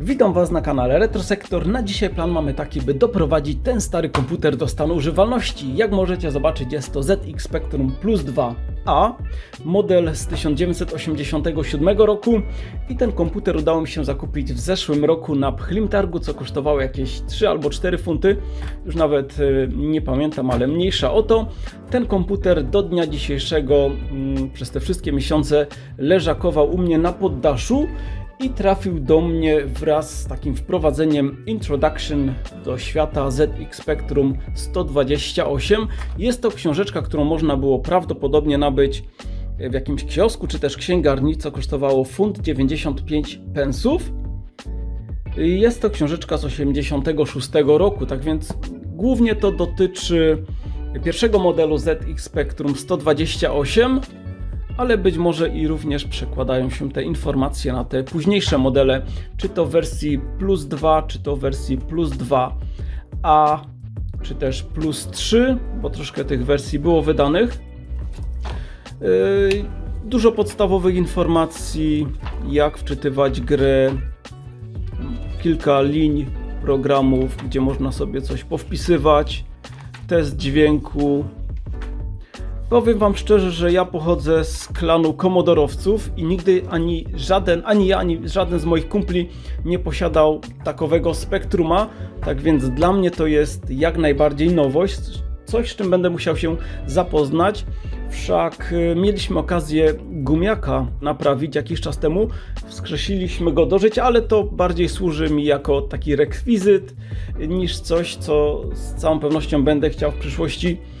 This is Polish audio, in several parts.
Witam Was na kanale Retrosektor. Na dzisiaj plan mamy taki, by doprowadzić ten stary komputer do stanu używalności. Jak możecie zobaczyć, jest to ZX Spectrum Plus 2A, model z 1987 roku i ten komputer udało mi się zakupić w zeszłym roku na Pchlim Targu, co kosztowało jakieś 3 albo 4 funty. Już nawet y, nie pamiętam, ale mniejsza o to. Ten komputer do dnia dzisiejszego mm, przez te wszystkie miesiące leżakował u mnie na poddaszu i trafił do mnie wraz z takim wprowadzeniem Introduction do świata ZX Spectrum 128. Jest to książeczka, którą można było prawdopodobnie nabyć w jakimś kiosku czy też księgarni, co kosztowało funt 95 pensów. Jest to książeczka z 86 roku, tak więc głównie to dotyczy pierwszego modelu ZX Spectrum 128 ale być może i również przekładają się te informacje na te późniejsze modele, czy to w wersji plus 2, czy to w wersji plus 2a, czy też plus 3, bo troszkę tych wersji było wydanych. Yy, Dużo podstawowych informacji, jak wczytywać grę, kilka linii programów, gdzie można sobie coś powpisywać, test dźwięku, Powiem wam szczerze, że ja pochodzę z klanu komodorowców i nigdy ani żaden, ani ja, ani żaden z moich kumpli nie posiadał takowego spektruma, tak więc dla mnie to jest jak najbardziej nowość, coś z czym będę musiał się zapoznać. Wszak y, mieliśmy okazję gumiaka naprawić jakiś czas temu, wskrzesiliśmy go do życia, ale to bardziej służy mi jako taki rekwizyt niż coś, co z całą pewnością będę chciał w przyszłości y,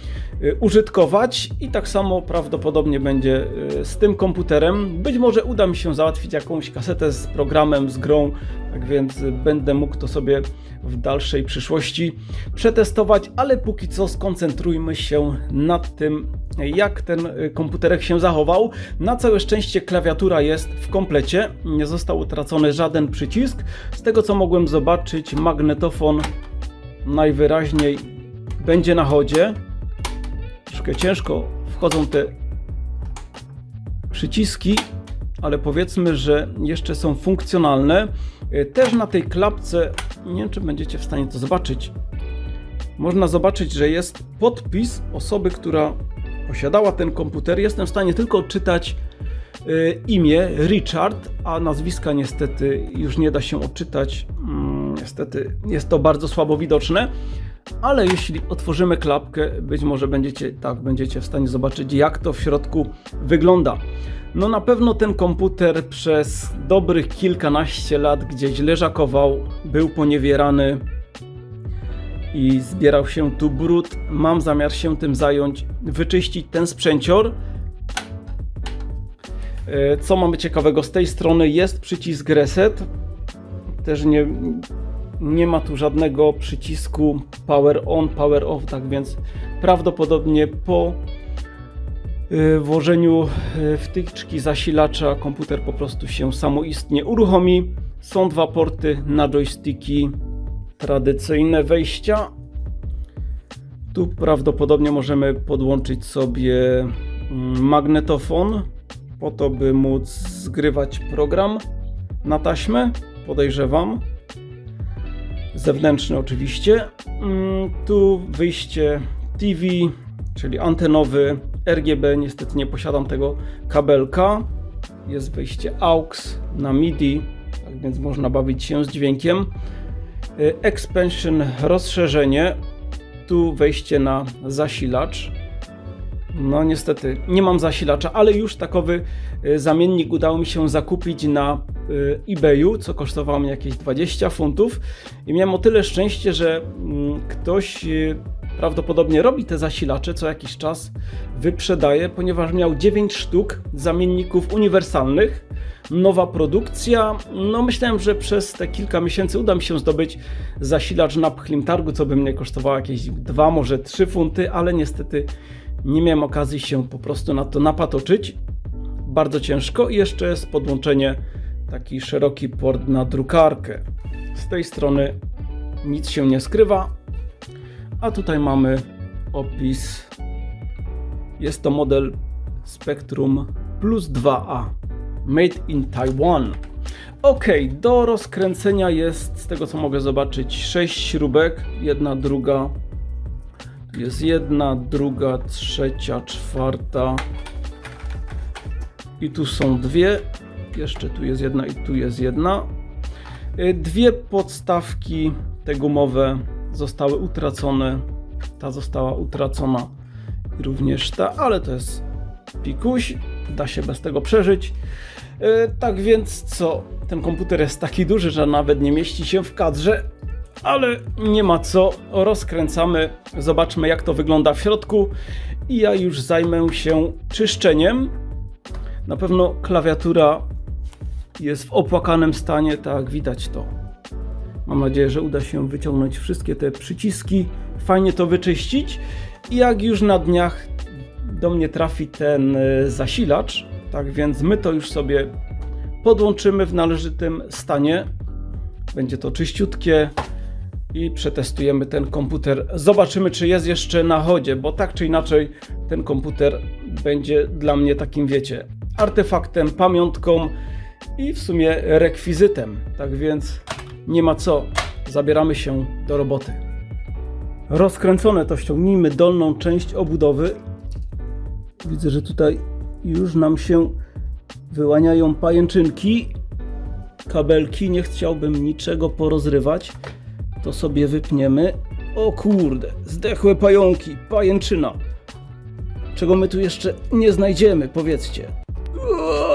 użytkować i tak samo prawdopodobnie będzie y, z tym komputerem. Być może uda mi się załatwić jakąś kasetę z programem, z grą, tak więc y, będę mógł to sobie w dalszej przyszłości przetestować, ale póki co skoncentrujmy się nad tym, jak ten y, komputerek się zachował. Na całe szczęście klawiatura jest w komplecie, nie został utracony żaden przycisk. Z tego co mogłem zobaczyć, magnetofon najwyraźniej będzie na chodzie ciężko wchodzą te przyciski, ale powiedzmy, że jeszcze są funkcjonalne. E, Też na tej klapce, nie wiem czy będziecie w stanie to zobaczyć, można zobaczyć, że jest podpis osoby, która posiadała ten komputer. Jestem w stanie tylko odczytać e, imię Richard, a nazwiska niestety już nie da się odczytać. Mm, Niestety jest to bardzo słabo widoczne ale jeśli otworzymy klapkę, być może będziecie tak, będziecie w stanie zobaczyć, jak to w środku wygląda. No na pewno ten komputer przez dobrych kilkanaście lat gdzieś leżakował, był poniewierany i zbierał się tu brud. Mam zamiar się tym zająć, wyczyścić ten sprzęcior. E, Co mamy ciekawego z tej strony? Jest przycisk reset. Też nie, nie ma tu żadnego przycisku power on, power off, tak więc prawdopodobnie po y, włożeniu y, wtyczki zasilacza komputer po prostu się samoistnie uruchomi. Są dwa porty na joysticki, tradycyjne wejścia. Tu prawdopodobnie możemy podłączyć sobie mm, magnetofon po to, by móc zgrywać program na taśmę, podejrzewam zewnętrzny oczywiście. Mm, Tu wyjście TV, czyli antenowy RGB. Niestety nie posiadam tego kabelka. Jest wyjście AUX na MIDI, tak więc można bawić się z dźwiękiem. Y, Expansion rozszerzenie. Tu wejście na zasilacz. No niestety nie mam zasilacza, ale już takowy y, zamiennik udało mi się zakupić na eBayu, co kosztowało mnie jakieś 20 funtów i miałem o tyle szczęście, że mm, ktoś y, prawdopodobnie robi te zasilacze, co jakiś czas wyprzedaje, ponieważ miał 9 sztuk zamienników uniwersalnych. Nowa produkcja. No myślałem, że przez te kilka miesięcy uda mi się zdobyć zasilacz na Pchlim Targu, co by mnie kosztowało jakieś 2, może 3 funty, ale niestety nie miałem okazji się po prostu na to napatoczyć. Bardzo ciężko i jeszcze jest podłączenie taki szeroki port na drukarkę. Z tej strony nic się nie skrywa, a tutaj mamy opis. Jest to model Spectrum Plus 2A, made in Taiwan. Ok, do rozkręcenia jest, z tego co mogę zobaczyć, 6 śrubek. Jedna, druga. Tu jest jedna, druga, trzecia, czwarta. I tu są dwie. Jeszcze tu jest jedna i tu jest jedna. Y, Dwie podstawki te gumowe zostały utracone. Ta została utracona również ta, ale to jest pikuś. Da się bez tego przeżyć. E, Tak więc co? Ten komputer jest taki duży, że nawet nie mieści się w kadrze, ale nie ma co. Rozkręcamy, zobaczmy jak to wygląda w środku i ja już zajmę się czyszczeniem. Na pewno klawiatura jest w opłakanym stanie, tak widać to. Mam nadzieję, że uda się wyciągnąć wszystkie te przyciski, fajnie to wyczyścić i jak już na dniach do mnie trafi ten e, zasilacz, tak więc my to już sobie podłączymy w należytym stanie. Będzie to czyściutkie i przetestujemy ten komputer. Zobaczymy, czy jest jeszcze na chodzie, bo tak czy inaczej ten komputer będzie dla mnie takim, wiecie, artefaktem, pamiątką i w sumie rekwizytem. Tak więc nie ma co, zabieramy się do roboty. Rozkręcone to ściągnijmy dolną część obudowy. Widzę, że tutaj już nam się wyłaniają pajęczynki, kabelki. Nie chciałbym niczego porozrywać. To sobie wypniemy. O kurde, zdechłe pająki, pajęczyna. Czego my tu jeszcze nie znajdziemy, powiedzcie.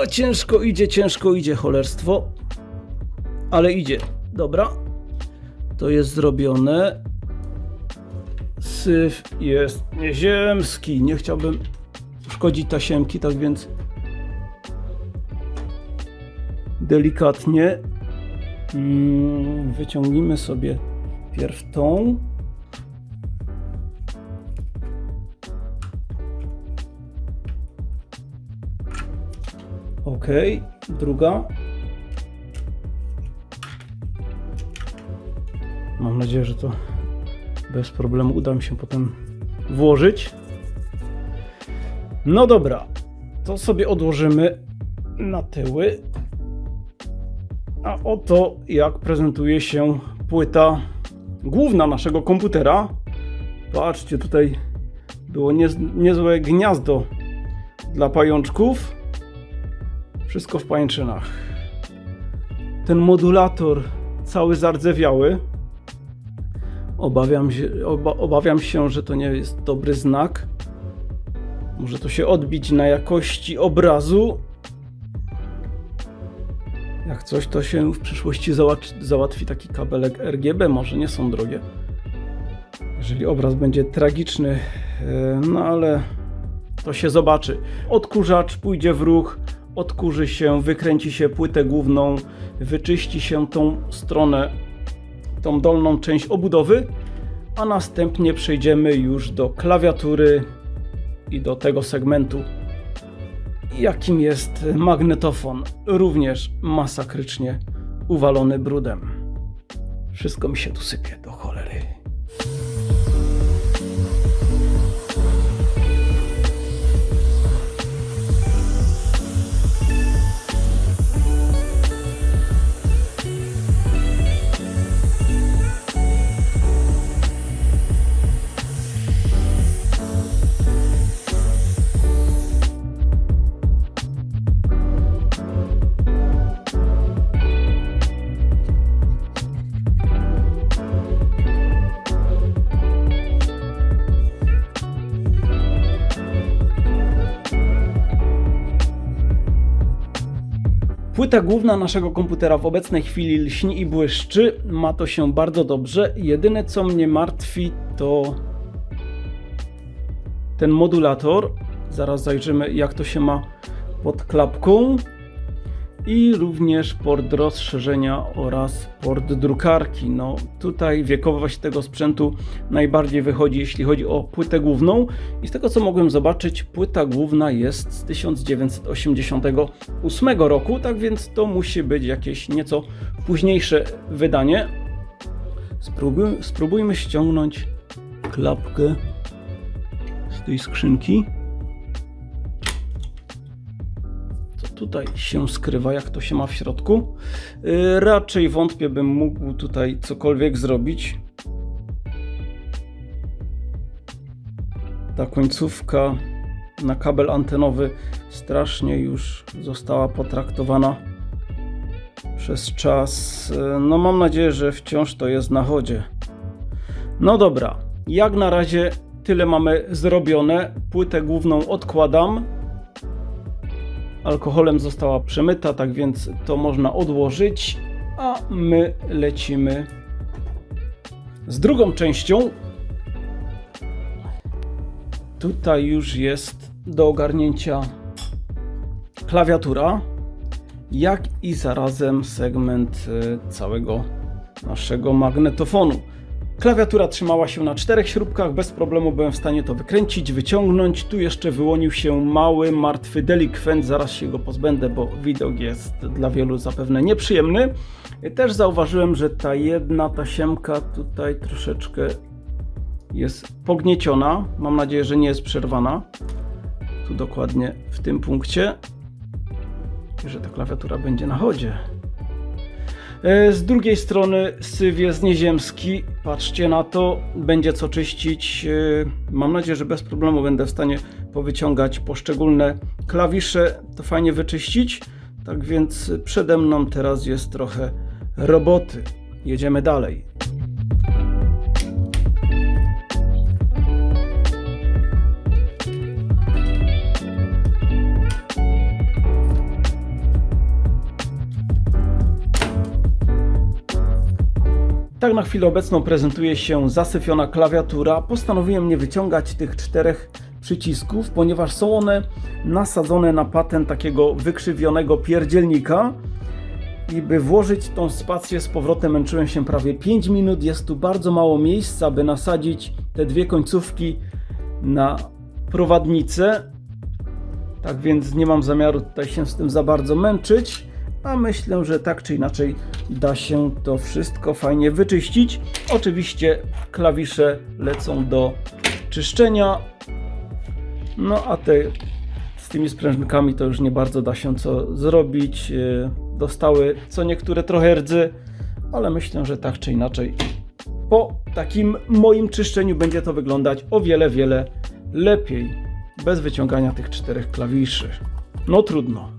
Ciężko idzie, ciężko idzie cholerstwo. Ale idzie. Dobra. To jest zrobione. Syf jest nieziemski. Nie chciałbym szkodzić tasiemki, tak więc delikatnie mm, wyciągnijmy sobie pierw tą. Ok, druga. Mam nadzieję, że to bez problemu uda mi się potem włożyć. No dobra, to sobie odłożymy na tyły. A oto jak prezentuje się płyta główna naszego komputera. Patrzcie, tutaj było niez, niezłe gniazdo dla pajączków. Wszystko w pajęczynach. Ten modulator cały zardzewiały. Obawiam się, oba, obawiam się, że to nie jest dobry znak. Może to się odbić na jakości obrazu. Jak coś, to się w przyszłości załatwi, załatwi taki kabelek RGB, może nie są drogie. Jeżeli obraz będzie tragiczny, e, no ale to się zobaczy. Odkurzacz pójdzie w ruch, odkurzy się, wykręci się płytę główną, wyczyści się tą stronę, tą dolną część obudowy, a następnie przejdziemy już do klawiatury i do tego segmentu jakim jest magnetofon, również masakrycznie uwalony brudem. Wszystko mi się tu sypie do cholery. Płyta główna naszego komputera w obecnej chwili lśni i błyszczy. Ma to się bardzo dobrze. Jedyne co mnie martwi to ten modulator. Zaraz zajrzymy jak to się ma pod klapką. I również port rozszerzenia oraz port drukarki. No tutaj wiekowość tego sprzętu najbardziej wychodzi jeśli chodzi o płytę główną. I z tego co mogłem zobaczyć, płyta główna jest z 1988 roku, tak więc to musi być jakieś nieco późniejsze wydanie. Spróbuj, spróbujmy ściągnąć klapkę z tej skrzynki. Tutaj się skrywa, jak to się ma w środku. Yy, raczej wątpię, bym mógł tutaj cokolwiek zrobić. Ta końcówka na kabel antenowy strasznie już została potraktowana przez czas. Yy, No mam nadzieję, że wciąż to jest na chodzie. No dobra, jak na razie tyle mamy zrobione. Płytę główną odkładam. Alkoholem została przemyta, tak więc to można odłożyć, a my lecimy z drugą częścią. Tutaj już jest do ogarnięcia klawiatura, jak i zarazem segment y, całego naszego magnetofonu. Klawiatura trzymała się na czterech śrubkach, bez problemu byłem w stanie to wykręcić, wyciągnąć. Tu jeszcze wyłonił się mały, martwy delikwent, zaraz się go pozbędę, bo widok jest dla wielu zapewne nieprzyjemny. Też zauważyłem, że ta jedna tasiemka tutaj troszeczkę jest pognieciona. Mam nadzieję, że nie jest przerwana. Tu dokładnie w tym punkcie. I że ta klawiatura będzie na chodzie. E, Z drugiej strony syf jest nieziemski. Patrzcie na to, będzie co czyścić. E, Mam nadzieję, że bez problemu będę w stanie powyciągać poszczególne klawisze, to fajnie wyczyścić. Tak więc przede mną teraz jest trochę roboty. Jedziemy dalej. Tak na chwilę obecną prezentuje się zasyfiona klawiatura. Postanowiłem nie wyciągać tych czterech przycisków, ponieważ są one nasadzone na patent takiego wykrzywionego pierdzielnika. I by włożyć tą spację z powrotem męczyłem się prawie 5 minut. Jest tu bardzo mało miejsca, by nasadzić te dwie końcówki na prowadnicę. Tak więc nie mam zamiaru tutaj się z tym za bardzo męczyć, a myślę, że tak czy inaczej da się to wszystko fajnie wyczyścić. Oczywiście klawisze lecą do czyszczenia. No a te z tymi sprężynkami to już nie bardzo da się co zrobić. Yy, Dostały co niektóre trochę rdzy, ale myślę, że tak czy inaczej po takim moim czyszczeniu będzie to wyglądać o wiele, wiele lepiej. Bez wyciągania tych czterech klawiszy. No trudno.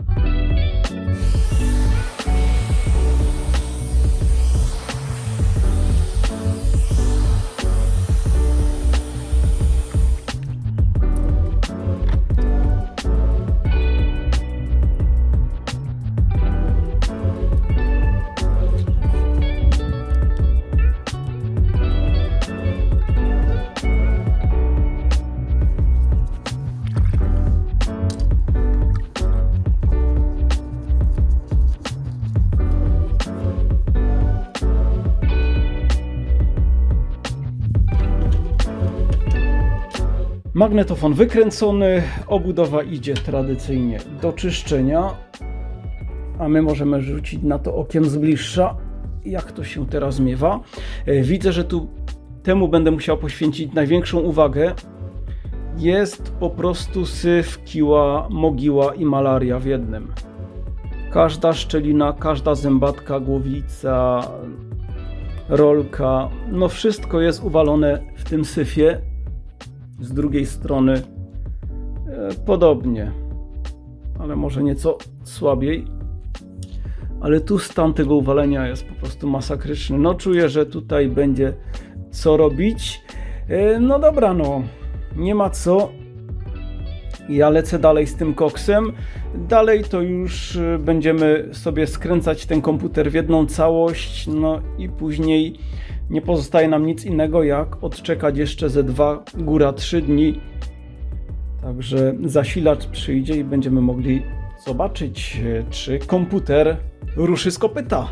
Magnetofon wykręcony, obudowa idzie tradycyjnie do czyszczenia, a my możemy rzucić na to okiem z bliższa, jak to się teraz miewa. E, Widzę, że tu temu będę musiał poświęcić największą uwagę. Jest po prostu syf, kiła, mogiła i malaria w jednym. Każda szczelina, każda zębatka, głowica, rolka, no wszystko jest uwalone w tym syfie z drugiej strony e, podobnie, ale może nieco słabiej. Ale tu stan tego uwalenia jest po prostu masakryczny. No czuję, że tutaj będzie co robić. E, No dobra, no nie ma co. Ja lecę dalej z tym koksem. Dalej to już e, będziemy sobie skręcać ten komputer w jedną całość. No i później nie pozostaje nam nic innego jak odczekać jeszcze ze dwa, góra trzy dni. Także zasilacz przyjdzie i będziemy mogli zobaczyć, e, czy komputer ruszy z kopyta.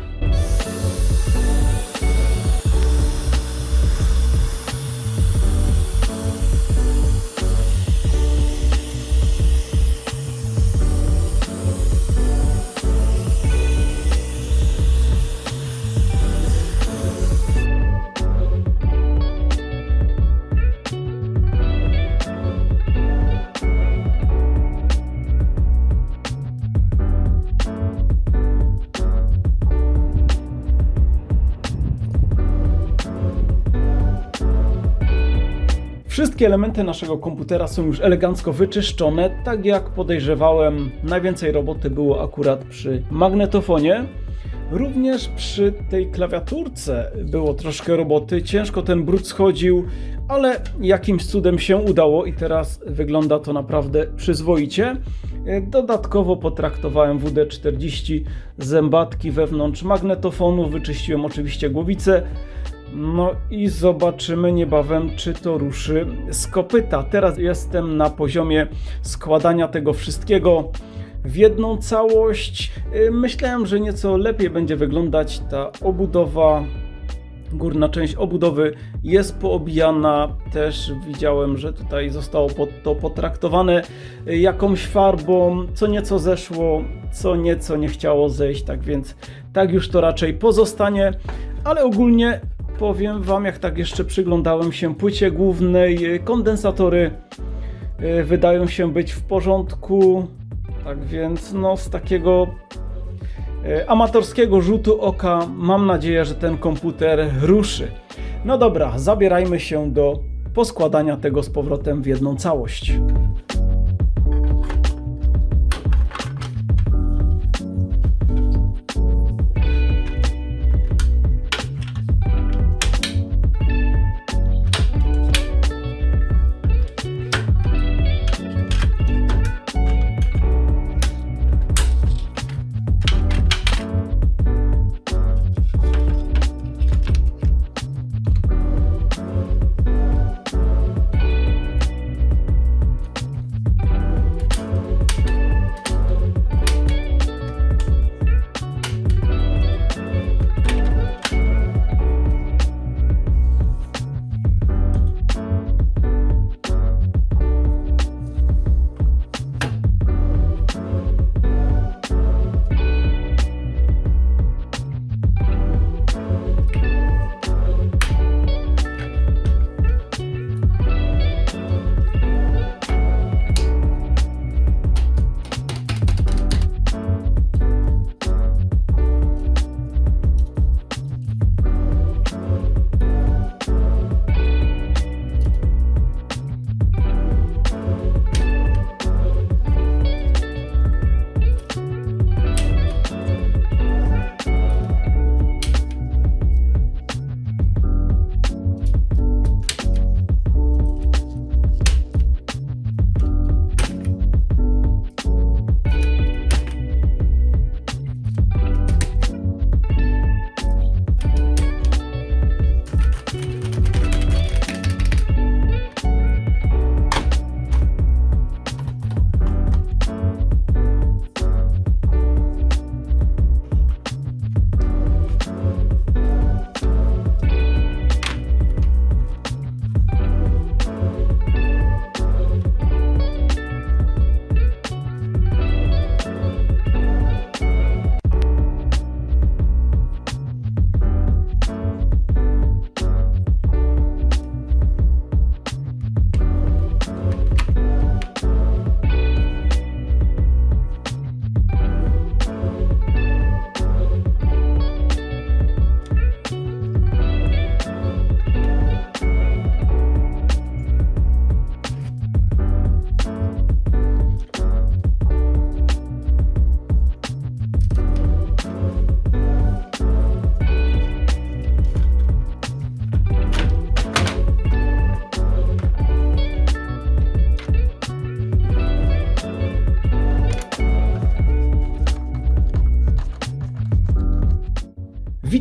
Wszystkie elementy naszego komputera są już elegancko wyczyszczone. Tak jak podejrzewałem, najwięcej roboty było akurat przy magnetofonie. Również przy tej klawiaturce było troszkę roboty, ciężko ten brud schodził, ale jakimś cudem się udało i teraz wygląda to naprawdę przyzwoicie. Dodatkowo potraktowałem WD-40 zębatki wewnątrz magnetofonu, wyczyściłem oczywiście głowicę. No i zobaczymy niebawem, czy to ruszy z kopyta. Teraz jestem na poziomie składania tego wszystkiego w jedną całość. Yy, Myślałem, że nieco lepiej będzie wyglądać ta obudowa. Górna część obudowy jest poobijana. Też widziałem, że tutaj zostało to potraktowane yy, jakąś farbą. Co nieco zeszło, co nieco nie chciało zejść. Tak więc tak już to raczej pozostanie. Ale ogólnie powiem Wam, jak tak jeszcze przyglądałem się płycie głównej, yy, kondensatory yy, wydają się być w porządku. Tak więc, no, z takiego e, amatorskiego rzutu oka mam nadzieję, że ten komputer ruszy. No dobra, zabierajmy się do poskładania tego z powrotem w jedną całość.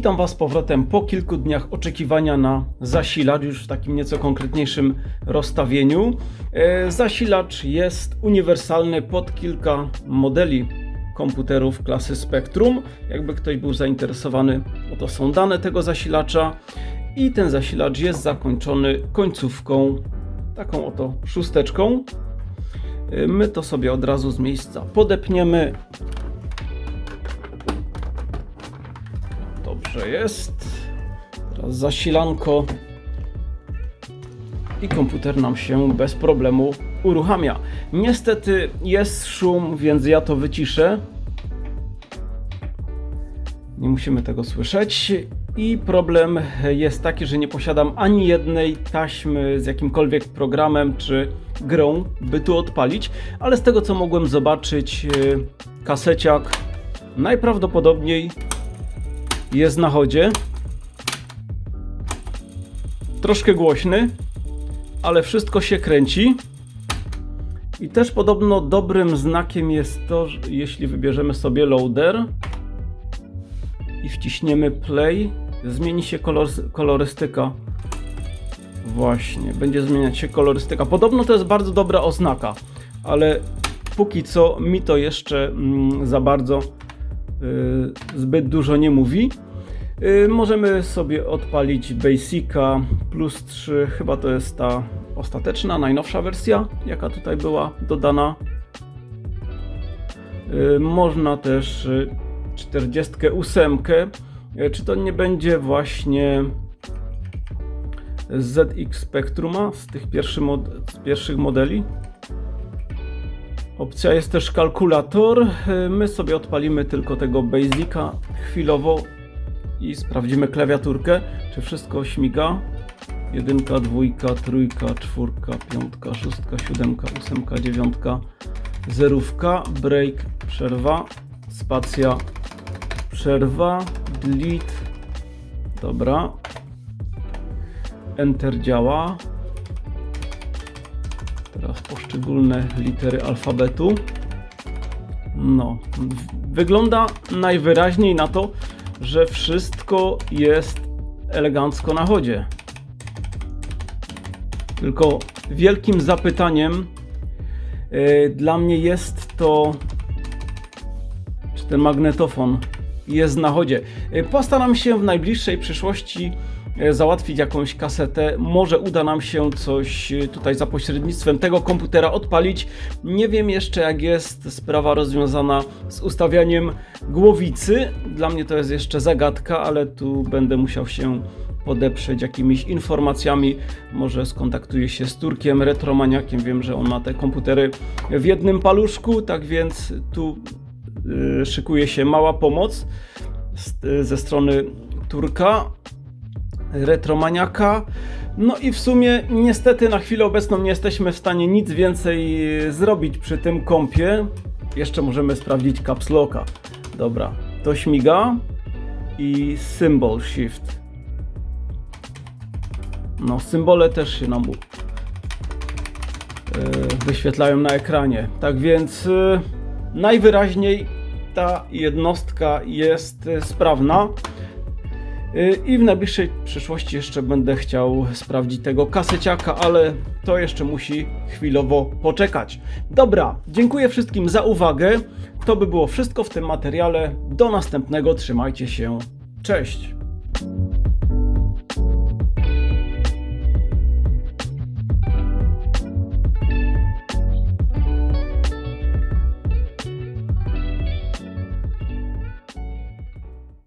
Witam Was powrotem po kilku dniach oczekiwania na zasilacz, już w takim nieco konkretniejszym rozstawieniu. E, Zasilacz jest uniwersalny pod kilka modeli komputerów klasy Spectrum. Jakby ktoś był zainteresowany, oto są dane tego zasilacza. I ten zasilacz jest zakończony końcówką, taką oto szósteczką. E, My to sobie od razu z miejsca podepniemy. Dobrze jest. Teraz zasilanko. I komputer nam się bez problemu uruchamia. Niestety jest szum, więc ja to wyciszę. Nie musimy tego słyszeć. I problem jest taki, że nie posiadam ani jednej taśmy z jakimkolwiek programem czy grą, by tu odpalić, ale z tego co mogłem zobaczyć, yy, kaseciak najprawdopodobniej jest na chodzie. Troszkę głośny, ale wszystko się kręci. I też podobno dobrym znakiem jest to, że jeśli wybierzemy sobie loader i wciśniemy play, zmieni się kolor, kolorystyka. Właśnie, będzie zmieniać się kolorystyka. Podobno to jest bardzo dobra oznaka, ale póki co mi to jeszcze mm, za bardzo zbyt dużo nie mówi. Y, możemy sobie odpalić Basica plus 3, chyba to jest ta ostateczna, najnowsza wersja, jaka tutaj była dodana. Y, można też y, 48. Y, Czy to nie będzie właśnie ZX Spectruma z tych pierwszy mod, pierwszych modeli? Opcja jest też kalkulator. Y, My sobie odpalimy tylko tego Basica chwilowo i sprawdzimy klawiaturkę, czy wszystko śmiga. Jedynka, dwójka, trójka, czwórka, piątka, szóstka, siódemka, ósemka, dziewiątka, zerówka, break, przerwa, spacja, przerwa, delete, dobra, enter działa. Teraz poszczególne litery alfabetu. No, wygląda najwyraźniej na to, że wszystko jest elegancko na chodzie. Tylko wielkim zapytaniem yy, dla mnie jest to, czy ten magnetofon jest na chodzie. Yy, Postaram się w najbliższej przyszłości yy, załatwić jakąś kasetę. Może uda nam się coś yy, tutaj za pośrednictwem tego komputera odpalić. Nie wiem jeszcze, jak jest sprawa rozwiązana z ustawianiem głowicy. Dla mnie to jest jeszcze zagadka, ale tu będę musiał się podeprzeć jakimiś informacjami. Może skontaktuję się z Turkiem, retromaniakiem. Wiem, że on ma te komputery w jednym paluszku, tak więc tu szykuje się mała pomoc y, ze strony Turka, retromaniaka. No i w sumie niestety na chwilę obecną nie jesteśmy w stanie nic więcej zrobić przy tym kompie. Jeszcze możemy sprawdzić caps locka. Dobra, to śmiga i symbol shift. No, symbole też się nam wyświetlają na ekranie. Tak więc najwyraźniej ta jednostka jest e, sprawna. E, I w najbliższej przyszłości jeszcze będę chciał sprawdzić tego kaseciaka, ale to jeszcze musi chwilowo poczekać. Dobra, dziękuję wszystkim za uwagę. To by było wszystko w tym materiale. Do następnego, trzymajcie się. Cześć!